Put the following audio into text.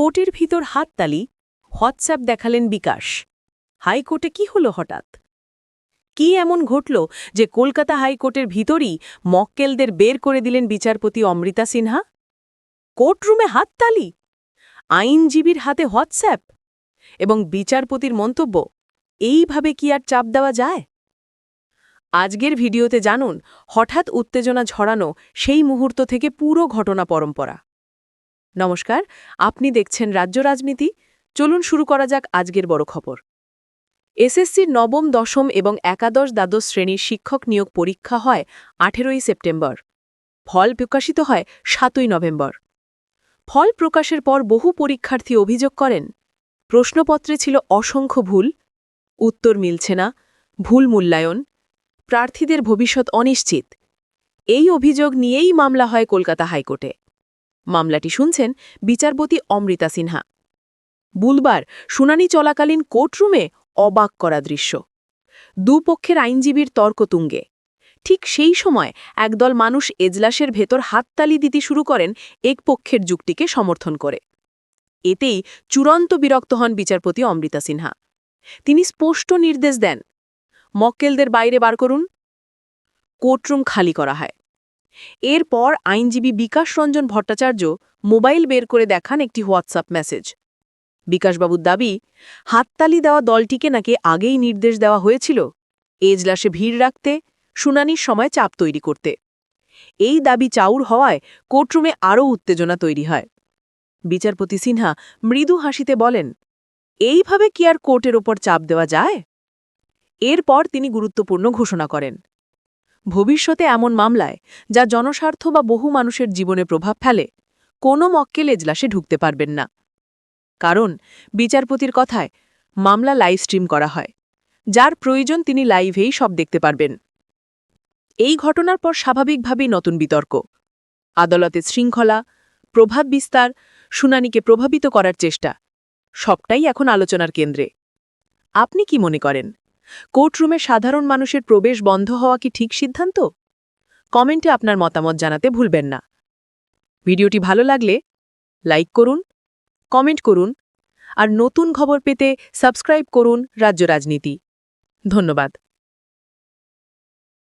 কোর্টের ভিতর হাততালি, হোয়াটসঅ্যাপ দেখালেন বিকাশ। হাইকোর্টে কি হলো হঠাৎ? কি এমন ঘটল যে কলকাতা হাইকোর্টের ভিতরই মক্কেলদের বের করে দিলেন বিচারপতি অমৃতা সিনহা? কোর্টরুমে হাততালি? আইনজীবীর হাতে হোয়াটসঅ্যাপ? এবং বিচারপতির মন্তব্য, এইভাবে কি আর চাপ দেওয়া যায়? আজকের ভিডিওতে জানুন, হঠাৎ উত্তেজনা ঝরানো সেই মুহূর্ত থেকে পুরো ঘটনা পরম্পরা। নমস্কার, আপনি দেখছেন রাজ্য রাজনীতি। চলুন শুরু করা যাক আজকের বড় খবর। এসএসসির নবম, দশম এবং একাদশ দ্বাদশ শ্রেণির শিক্ষক নিয়োগ পরীক্ষা হয় আঠেরোই সেপ্টেম্বর। ফল প্রকাশিত হয় সাতই নভেম্বর। ফল প্রকাশের পর বহু পরীক্ষার্থী অভিযোগ করেন, প্রশ্নপত্রে ছিল অসংখ্য ভুল, উত্তর মিলছে না, ভুল মূল্যায়ন, প্রার্থীদের ভবিষ্যৎ অনিশ্চিত। এই অভিযোগ নিয়েই মামলা হয় কলকাতা হাইকোর্টে। মামলাটি শুনছেন বিচারপতি অমৃতা সিনহা। বুধবার শুনানি চলাকালীন কোর্টরুমে অবাক করা দৃশ্য। দুপক্ষের আইনজীবীর তর্ক তুঙ্গে ঠিক সেই সময় একদল মানুষ এজলাসের ভেতর হাততালি দিতে শুরু করেন এক পক্ষের যুক্তিকে সমর্থন করে। এতেই চূড়ান্ত বিরক্ত হন বিচারপতি অমৃতা সিনহা। তিনি স্পষ্ট নির্দেশ দেন, মক্কেলদের বাইরে বার করুন। কোর্টরুম খালি করা হয়। এরপর আইনজীবী বিকাশ রঞ্জন ভট্টাচার্য মোবাইল বের করে দেখান একটি হোয়াটসঅ্যাপ মেসেজ। বিকাশবাবুর দাবি, হাততালি দেওয়া দলটিকে নাকি আগেই নির্দেশ দেওয়া হয়েছিল? এজলাসে ভিড় রাখতে, শুনানির সময় চাপ তৈরি করতে। এই দাবি চাউর হওয়ায় কোর্টরুমে আরও উত্তেজনা তৈরি হয়। বিচারপতি সিনহা মৃদু হাসিতে বলেন, এইভাবে কি আর কোর্টের ওপর চাপ দেওয়া যায়? এরপর তিনি গুরুত্বপূর্ণ ঘোষণা করেন। ভবিষ্যতে এমন মামলায় যা জনস্বার্থ বা বহু মানুষের জীবনে প্রভাব ফেলে, কোনো মক্কেল এজলাসে ঢুকতে পারবেন না। কারণ, বিচারপতির কথায় মামলা লাইভ স্ট্রিম করা হয়, যার প্রয়োজন তিনি লাইভেই সব দেখতে পারবেন। এই ঘটনার পর স্বাভাবিকভাবেই নতুন বিতর্ক। আদালতের শৃঙ্খলা, প্রভাব বিস্তার, শুনানিকে প্রভাবিত করার চেষ্টা, সবটাই এখন আলোচনার কেন্দ্রে। আপনি কি মনে করেন? কোর্টরুমে সাধারণ মানুষের প্রবেশ বন্ধ হওয়া কি ঠিক সিদ্ধান্ত? কমেন্টে আপনার মতামত জানাতে ভুলবেন না। ভিডিওটি ভালো লাগলে লাইক করুন, কমেন্ট করুন, আর নতুন খবর পেতে সাবস্ক্রাইব করুন রাজ্য রাজনীতি। ধন্যবাদ।